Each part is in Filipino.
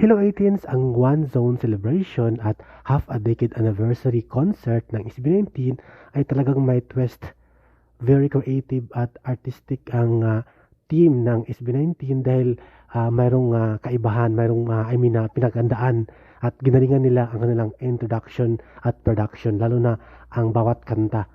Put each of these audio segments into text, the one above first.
Hello 18s, ang One Zone Celebration at half a decade anniversary concert ng SB19 ay talagang may twist. Very creative at artistic ang ah, team ng SB19 dahil ah, mayroong ah, kaibahan, mayroong ah, I mean, ah, pinagandaan at ginalingan nila ang kanilang introduction at production, lalo na ang bawat kanta.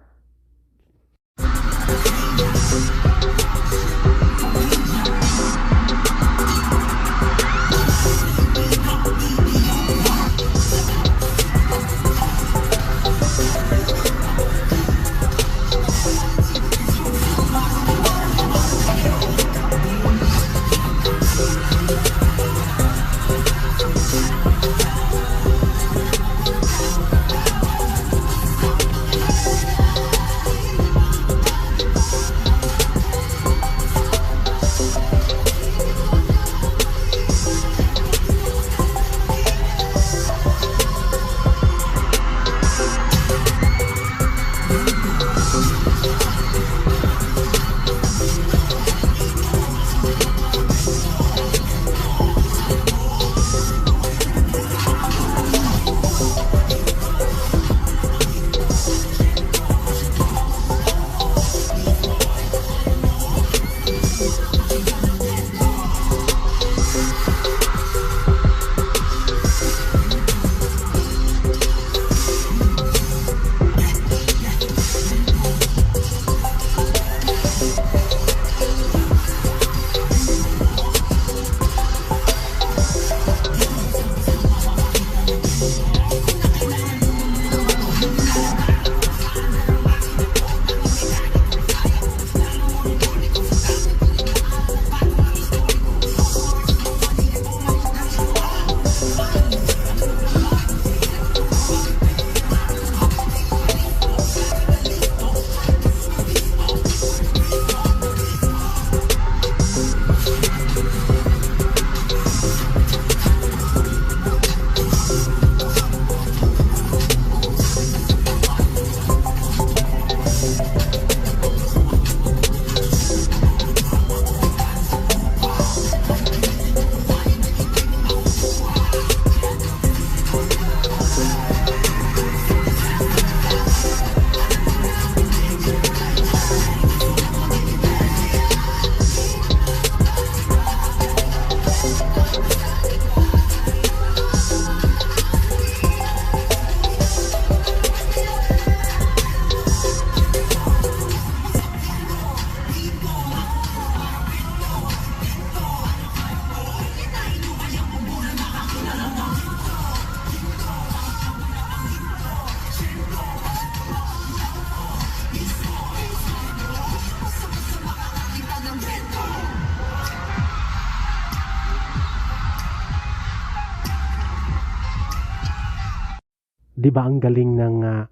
Di ba ang galing ng ah,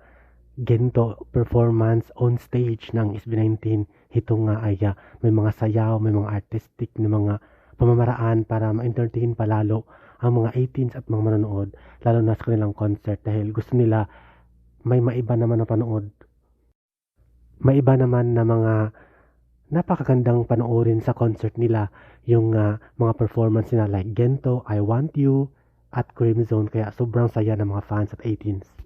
gento performance on stage ng SB19? Ito nga ay ah, may mga sayaw, may mga artistic na mga pamamaraan para ma-entertain palalo ang mga 18s at mga manonood, lalo na sa kanilang concert dahil gusto nila may maiba naman na panood. Maiba naman na mga napakagandang panoorin sa concert nila yung ah, mga performance nila like Gento, I Want You, at Cream Zone kaya sobrang saya ng mga fans at 18s.